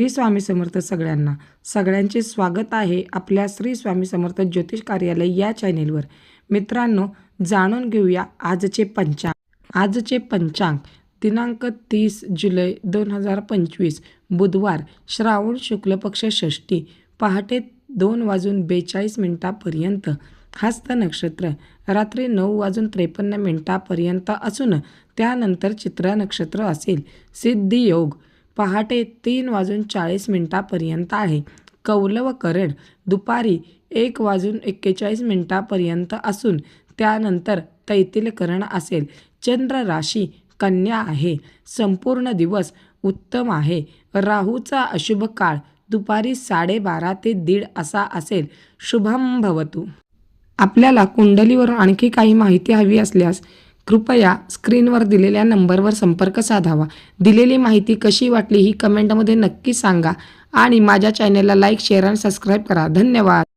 श्री स्वामी समर्थ सगळ्यांना. सगळ्यांचे स्वागत आहे आपल्या श्री स्वामी समर्थ ज्योतिष कार्यालय या चॅनेलवर. मित्रांनो जाणून घेऊया आजचे पंचांग. आजचे पंचांग दिनांक तीस जुलै दोन हजार पंचवीस बुधवार श्रावण शुक्ल पक्ष षष्टी पहाटे दोन वाजून बेचाळीस मिनिटापर्यंत हस्त नक्षत्र रात्री नऊ वाजून त्रेपन्न मिनिटापर्यंत असून त्यानंतर चित्रा नक्षत्र असेल. सिद्धियोग योग पहाटे तीन वाजून चाळीस मिनटापर्यंत आहे. कौलव करण दुपारी एक वाजून एक्केचाळीस मिनटापर्यंत असून त्यानंतर तैतिलकरण असेल. चंद्र राशी कन्या आहे. संपूर्ण दिवस उत्तम आहे. राहूचा अशुभ काळ दुपारी साडेबारा ते दीड असा असेल. शुभम भवतु. आपल्याला कुंडलीवरून आणखी काही माहिती हवी असल्यास कृपया स्क्रीनवर दिलेल्या नंबरवर संपर्क साधावा. दिलेली माहिती कशी वाटली ही कमेंटमध्ये नक्की सांगा आणि माझ्या चॅनेलला लाईक शेअर आणि सबस्क्राईब करा. धन्यवाद.